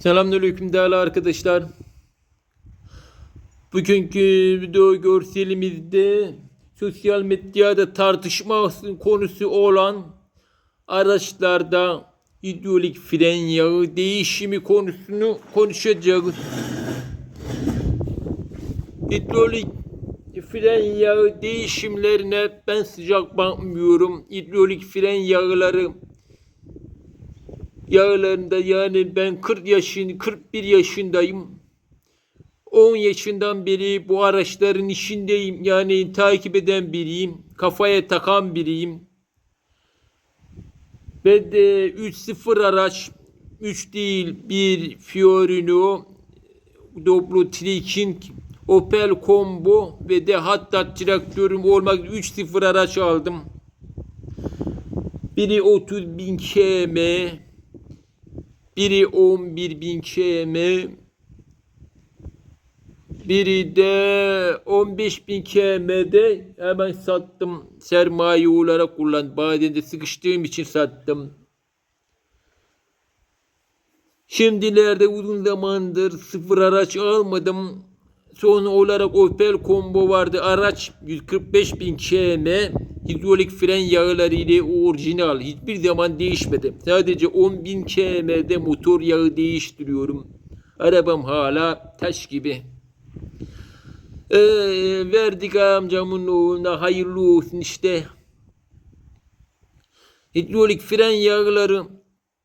Selamünaleyküm değerli arkadaşlar. Bugünkü video görselimizde sosyal medyada tartışma konusu olan araçlarda hidrolik fren yağı değişimi konusunu konuşacağız. Hidrolik fren yağı değişimlerine ben sıcak bakmıyorum. Hidrolik fren yağları yağlarında yani ben 40 yaşın 41 yaşındayım. 10 yaşından beri bu araçların işindeyim. Yani takip eden biriyim. Kafaya takan biriyim. Ben de 3.0 araç 3 değil bir Fiorino Doblo Trekking Opel Combo ve de hatta traktörüm olmak 3.0 araç aldım. Biri 30 bin km, biri 11 bin km, biri de 15 bin km'de hemen sattım. Sermaye olarak kullan. Bazen de sıkıştığım için sattım. Şimdilerde uzun zamandır sıfır araç almadım. Son olarak Opel Combo vardı. Araç 145 bin km hidrolik fren yağları ile orijinal. Hiçbir zaman değişmedi. Sadece 10 bin km'de motor yağı değiştiriyorum. Arabam hala taş gibi. Ee, verdik amcamın oğluna hayırlı olsun işte. Hidrolik fren yağları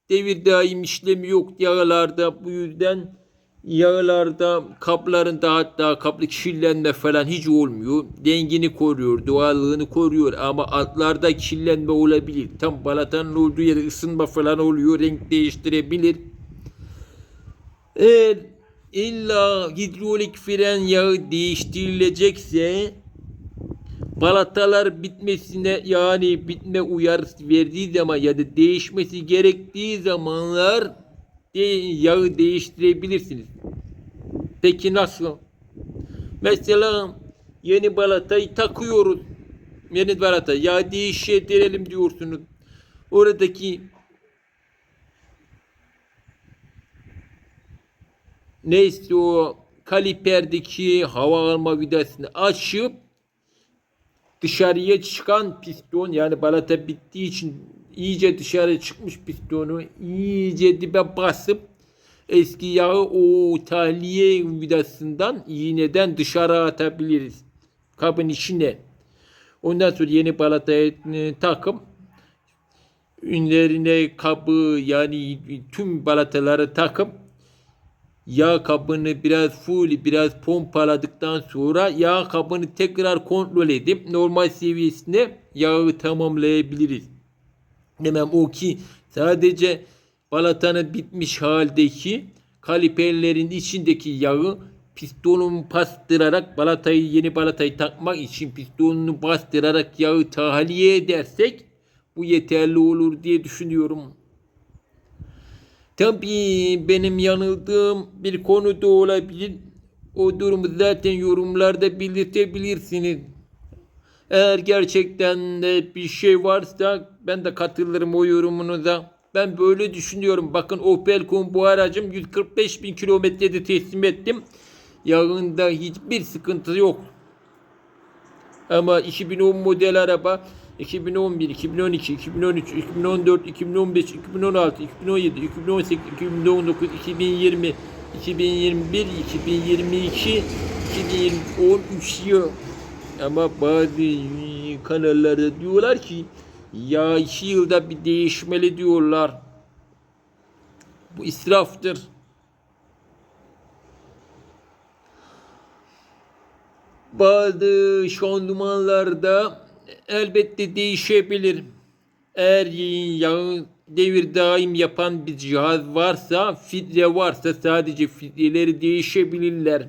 devir daim işlemi yok yağlarda bu yüzden yağlarda kaplarında hatta kaplı kirlenme falan hiç olmuyor. Dengini koruyor, doğallığını koruyor ama altlarda kirlenme olabilir. Tam balatanın olduğu yere ısınma falan oluyor, renk değiştirebilir. Eğer illa hidrolik fren yağı değiştirilecekse balatalar bitmesine yani bitme uyarısı verdiği zaman ya da değişmesi gerektiği zamanlar yağı değiştirebilirsiniz. Peki nasıl? Mesela yeni balatayı takıyoruz. Yeni balata yağ değiştirelim diyorsunuz. Oradaki neyse o kaliperdeki hava alma vidasını açıp dışarıya çıkan piston yani balata bittiği için iyice dışarı çıkmış pistonu iyice dibe basıp eski yağı o tahliye vidasından iğneden dışarı atabiliriz. Kabın içine. Ondan sonra yeni balatayı e, takıp ünlerine kabı yani tüm balataları takıp yağ kabını biraz full biraz pompaladıktan sonra yağ kabını tekrar kontrol edip normal seviyesine yağı tamamlayabiliriz. Demem o ki sadece balatanın bitmiş haldeki kaliperlerin içindeki yağı pistonun bastırarak balatayı yeni balatayı takmak için pistonunu bastırarak yağı tahliye edersek bu yeterli olur diye düşünüyorum. Tabii benim yanıldığım bir konu da olabilir. O durumu zaten yorumlarda belirtebilirsiniz. Eğer gerçekten de bir şey varsa ben de katılırım o yorumunuza. Ben böyle düşünüyorum. Bakın Opel Combo aracım 145 bin kilometrede teslim ettim. Yağında hiçbir sıkıntı yok. Ama 2010 model araba 2011, 2012, 2013, 2014, 2015, 2016, 2017, 2018, 2019, 2020, 2021, 2022, 2013 yıl. Ama bazı kanallarda diyorlar ki ya iki yılda bir değişmeli diyorlar. Bu israftır. Bazı şanzımanlarda elbette değişebilir. Eğer yağın devir daim yapan bir cihaz varsa, filtre varsa sadece filtreleri değişebilirler.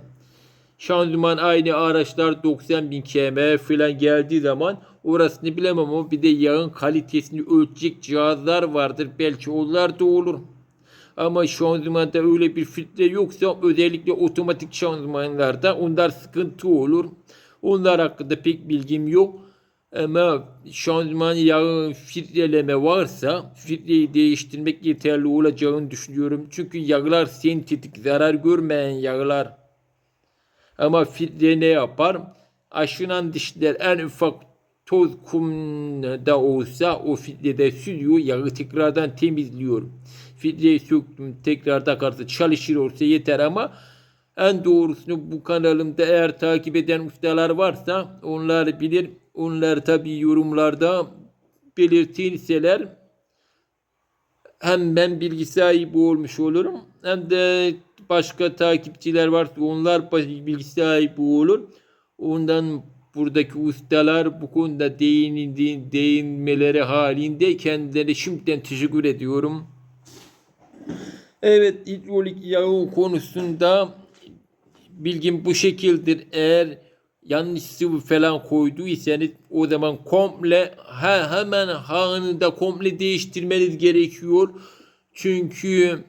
Şanzıman aynı araçlar 90 bin km falan geldiği zaman orasını bilemem ama bir de yağın kalitesini ölçecek cihazlar vardır. Belki onlar da olur. Ama şanzımanda öyle bir filtre yoksa özellikle otomatik şanzımanlarda onlar sıkıntı olur. Onlar hakkında pek bilgim yok. Ama şanzıman yağı filtreleme varsa filtreyi değiştirmek yeterli olacağını düşünüyorum. Çünkü yağlar sentetik zarar görmeyen yağlar. Ama filtre ne yapar? Aşınan dişler en ufak toz kumda olsa o filtrede sürüyor, yağı tekrardan temizliyor. Filtreyi söktüm, tekrar takarsa çalışır olsa yeter ama en doğrusunu bu kanalımda eğer takip eden ustalar varsa onlar bilir. Onlar tabi yorumlarda belirtirseler hem ben bilgi sahibi olmuş olurum hem de başka takipçiler varsa onlar bilgi sahibi olur. Ondan buradaki ustalar bu konuda değinildi, değinmeleri halinde kendilerine şimdiden teşekkür ediyorum. Evet hidrolik yağı konusunda bilgim bu şekildir. Eğer yanlış sıvı falan koyduysanız o zaman komple he, hemen anında komple değiştirmeniz gerekiyor. Çünkü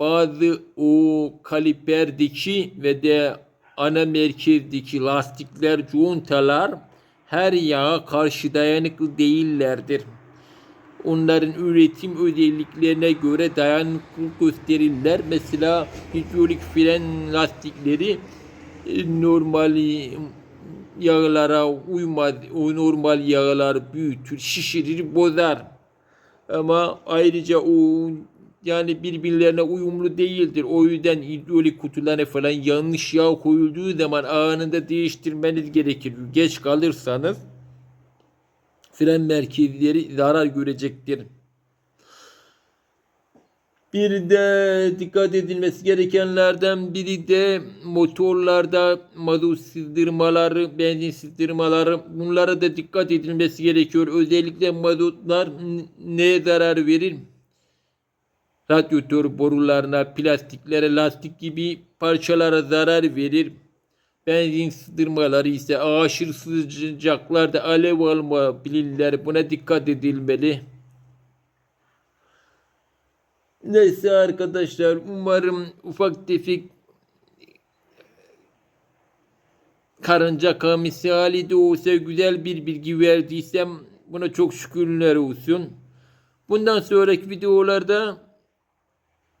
bazı o kaliperdeki ve de ana merkezdeki lastikler, contalar her yağa karşı dayanıklı değillerdir. Onların üretim özelliklerine göre dayanıklılık gösterirler. Mesela hidrolik fren lastikleri e, normal yağlara uymaz. O normal yağlar büyütür, şişirir, bozar. Ama ayrıca o yani birbirlerine uyumlu değildir. O yüzden hidrolik kutularına falan yanlış yağ koyulduğu zaman anında değiştirmeniz gerekir. Geç kalırsanız fren merkezleri zarar görecektir. Bir de dikkat edilmesi gerekenlerden biri de motorlarda mazot sızdırmaları, benzin sızdırmaları bunlara da dikkat edilmesi gerekiyor. Özellikle mazotlar neye zarar verir? Radyatör borularına, plastiklere, lastik gibi parçalara zarar verir. Benzin sızdırmaları ise aşırı sıcaklarda alev alabilirler. Buna dikkat edilmeli. Neyse arkadaşlar umarım ufak tefek karınca kamisali de olsa güzel bir bilgi verdiysem buna çok şükürler olsun. Bundan sonraki videolarda